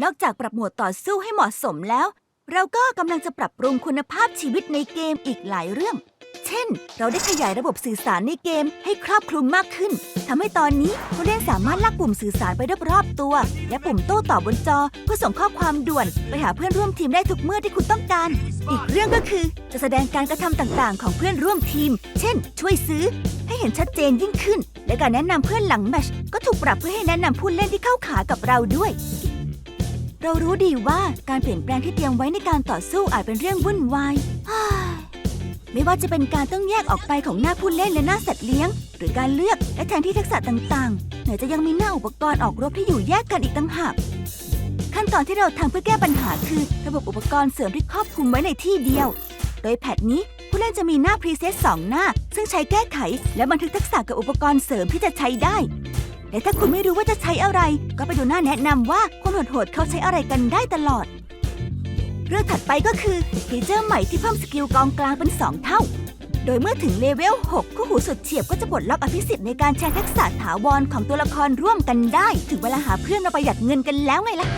นอกจากปรับหมวดต่อสู้ให้เหมาะสมแล้ว เราก็กำลังจะปรับปรุงคุณภาพชีวิตในเกมอีกหลายเรื่อง เช่น เราได้ขยายระบบสื่อสารในเกมให้ครอบคลุมมากขึ้นทำให้ตอนนี้ผู้เล่นสามารถลากปุ่มสื่อสารไปรอบๆตัว และปุ่มโต้ตอบบนจอ เพื่อส่งข้อความด่วนไปหาเพื่อนร่วมทีมได้ทุกเมื่อที่คุณต้องการ อีกเรื่องก็คือจะแสดงการกระทำต่างๆ ของเพื่อนร่วมทีม เช่น ช่วยซื้อ ให้เห็นชัดเจนยิ่งขึ้น และการแนะนำเพื่อนหลังแมชก็ถูกปรับเพื่อให้แนะนำผู้เล่นที่เข้าขากับเราด้วย เรารู้ดีว่าการเปลี่ยนแปลงที่เตรียมไว้ในการต่อสู้อาจเป็นเรื่องวุ่นวายฮ่าไม่ว่าจะเป็นการต้องแยกออกไปของหน้าผู้เล่นและหน้าสัตว์เลี้ยง หรือการเลือกและแทนที่ทักษะต่างๆไหนจะยังมีหน้าอุปกรณ์ออกรบที่อยู่แยกกันอีกต่างหากขั้นตอนที่เราทำเพื่อแก้ปัญหาคือ ระบบอุปกรณ์เสริมที่ครอบคลุมไว้ในที่เดียว โดยแพทนี้ผู้เล่นจะมีหน้าพรีเซตสองหน้า ซึ่งใช้แก้ไข และบันทึกทักษะกับอุปกรณ์เสริมที่จะใช้ได้ และถ้าคุณไม่รู้ว่าจะใช้อะไร ก็ไปดูหน้าแนะนำว่าคนโหดๆเขาใช้อะไรกันได้ตลอด เรื่องถัดไปก็คือฟีเจอร์ใหม่ที่เพิ่มสกิลกองกลางเป็น 2 เท่า โดยเมื่อถึงเลเวล 6 คู่หูสุดเฉียบก็จะปลดล็อกอภิสิทธิ์ในการแชร์ทักษะถาวรของตัวละครร่วมกันได้ ถึงเวลาหาเพื่อนมาประหยัดเงินกันแล้วไงล่ะ